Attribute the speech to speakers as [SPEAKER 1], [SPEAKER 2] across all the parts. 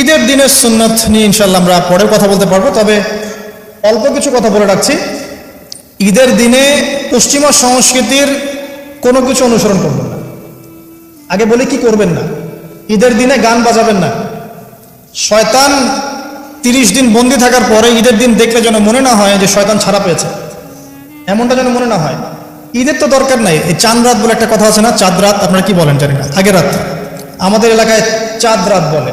[SPEAKER 1] ঈদের দিনের সুন্নত নিয়ে ইনশাল্লাহ আমরা পরেও কথা বলতে পারব, তবে অল্প কিছু কথা বলে রাখছি। ঈদের দিনে পশ্চিমা সংস্কৃতির কোনো কিছু অনুসরণ করবেন না। আগে বলি কি করবেন না। ঈদের দিনে গান বাজাবেন না। শয়তান তিরিশ দিন বন্দি থাকার পরে ঈদের দিন দেখলে যেন মনে না হয় যে শয়তান ছাড়া পেয়েছে। এমনটা যেন মনে না হয়। ঈদের তো দরকার নাই। এই চাঁদ রাত বলে একটা কথা আছে না, চাঁদ রাত, আপনারা কি বলেন জানি না। আগের রাত। আমাদের এলাকায় চাঁদ রাত বলে।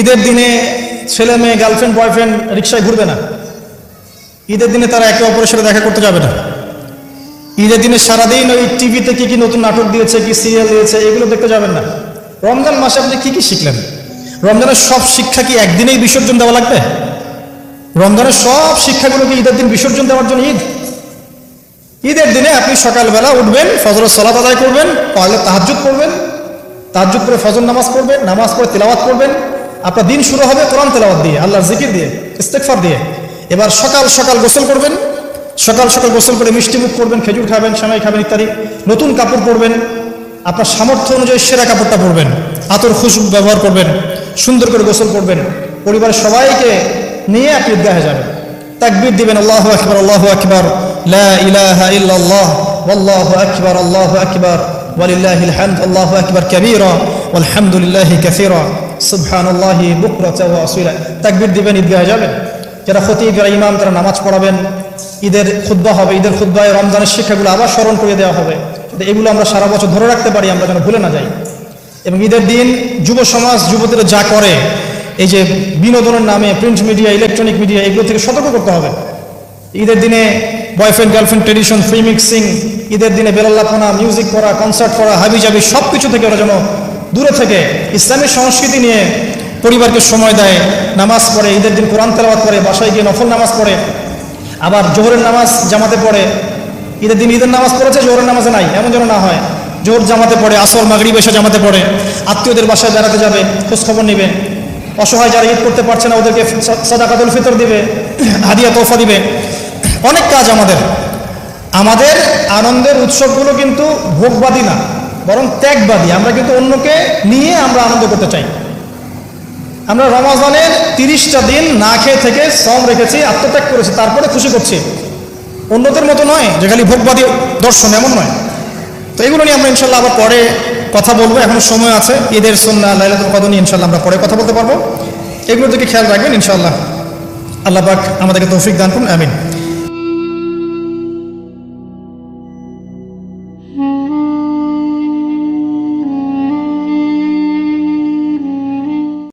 [SPEAKER 1] ঈদের দিনে ছেলে মেয়ে গার্লফ্রেন্ড বয়ফ্রেন্ড রিক্সায় ঘুরবে না। ঈদের দিনে তারা একে অপরের সাথে দেখা করতে যাবে না। ঈদের দিনে সারাদিন ওই টিভিতে কি কি নতুন নাটক দিয়েছে, কি সিরিয়াল দিয়েছে, এগুলো দেখতে যাবেন না। রমজান মাসে আপনি কি কি শিখলেন? রমজানের সব শিক্ষা কি একদিনেই বিসর্জন দেওয়া লাগবে? রমজানের সব শিক্ষাগুলোকে ঈদের দিন বিসর্জন দেওয়ার জন্য ঈদ? ঈদের দিনে আপনি সকালবেলা উঠবেন, ফজরের সলাত আদায় করবেন পয়লা তাহাজুদ করবেন তাহাজুদ করে ফজর নামাজ পড়বেন, নামাজ পড়ে তেলাওয়াত করবেন আপনার দিন শুরু হবে কোরআন তেলাওয়াত দিয়ে, আল্লাহর জিকির দিয়ে ইস্তেকফার দিয়ে। এবার সকাল সকাল গোসল করবেন, সকাল সকাল গোসল করে মিষ্টি মুখ করবেন, খেজুর খাবেন, সেমাই খাবেন ইত্যাদি, নতুন কাপড় পরবেন, আপনার সামর্থ্য অনুযায়ী সেরা কাপড়টা পরবেন, আতর খুশবু ব্যবহার করবেন, সুন্দর করে গোসল করবেন। পরিবারের সবাইকে নিয়ে আপনি দেখা যাবেন। তাকবির দিবেন, আল্লাহ আকবর আল্লাহ আকবর আল্লাহ আকবর আল্লাহ আকবর ওয়ালিল্লাহ আল্লাহ আকবর, কবির আলহামদুলিল্লাহ কাসিরা। সুবহানাল্লাহি দিবেন, ঈদগাহে যাবেন। যারা খতিব ইমাম, তারা নামাজ পড়াবেন। ঈদের খুদ্া হবে, ঈদের খুদ্ায় রমজানের শিক্ষাগুলো আবার স্মরণ করে দেওয়া হবে। এগুলো আমরা সারা বছর ধরে রাখতে পারি, আমরা যেন ভুলে না যাই। এবং ঈদের দিন যুব সমাজ, যুবতীরা যা করে, এই যে বিনোদনের নামে প্রিন্ট মিডিয়া, ইলেকট্রনিক মিডিয়া, এগুলো থেকে সতর্ক করতে হবে। ঈদের দিনে boyfriend, girlfriend, tradition, free mixing, ঈদের দিনে বেরাল্লাপনা মিউজিক করা, কনসার্ট করা, হাবিজাবি সব কিছু থেকে ওরা যেন দূরে থেকে ইসলামী সংস্কৃতি নিয়ে পরিবারকে সময় দেয়, নামাজ পড়ে, ঈদের দিন কোরআন তেলাওয়াত করে, বাসায় গিয়ে নফল নামাজ পড়ে, আবার জোহরের নামাজ জামাতে পড়ে। ঈদের দিন ঈদের নামাজ পড়েছে, জোহরের নামাজে নাই, এমন যেন না হয়। জোহর জামাতে পড়ে, আসর মাগরি বেশে জামাতে পড়ে। আত্মীয়দের বাসায় বেড়াতে যাবে, খোঁজখবর নেবে। অসহায় যারা ঈদ করতে পারছে না, ওদেরকে সাদাকাতুল ফিতর দিবে, হাদিয়া তোফা দিবে। অনেক কাজ আমাদের। আমাদের আনন্দের উৎসবগুলো কিন্তু ভোগবাদী না। বরং ত্যাগবাদী। আমরা কিন্তু অন্যকে নিয়ে আমরা আনন্দ করতে চাই। আমরা রমাজানের তিরিশটা দিন না খেয়ে থেকে শ্রম রেখেছি, আত্মত্যাগ করেছি, তারপরে খুশি করছি। অন্যদের মতো নয়, যে খালি ভোগবাদী দর্শন, এমন নয়। তো এগুলো নিয়ে আমরা ইনশাল্লাহ আবার পরে কথা বলব। এখনও সময় আছে, ঈদের সন্না লাইলাতুল কদর নিয়ে ইনশাল্লাহ আমরা পরে কথা বলতে পারব। এগুলোর দিকে খেয়াল রাখবেন ইনশাল্লাহ। আল্লাহ পাক আমাদেরকে তৌফিক দান করুন, আমিন।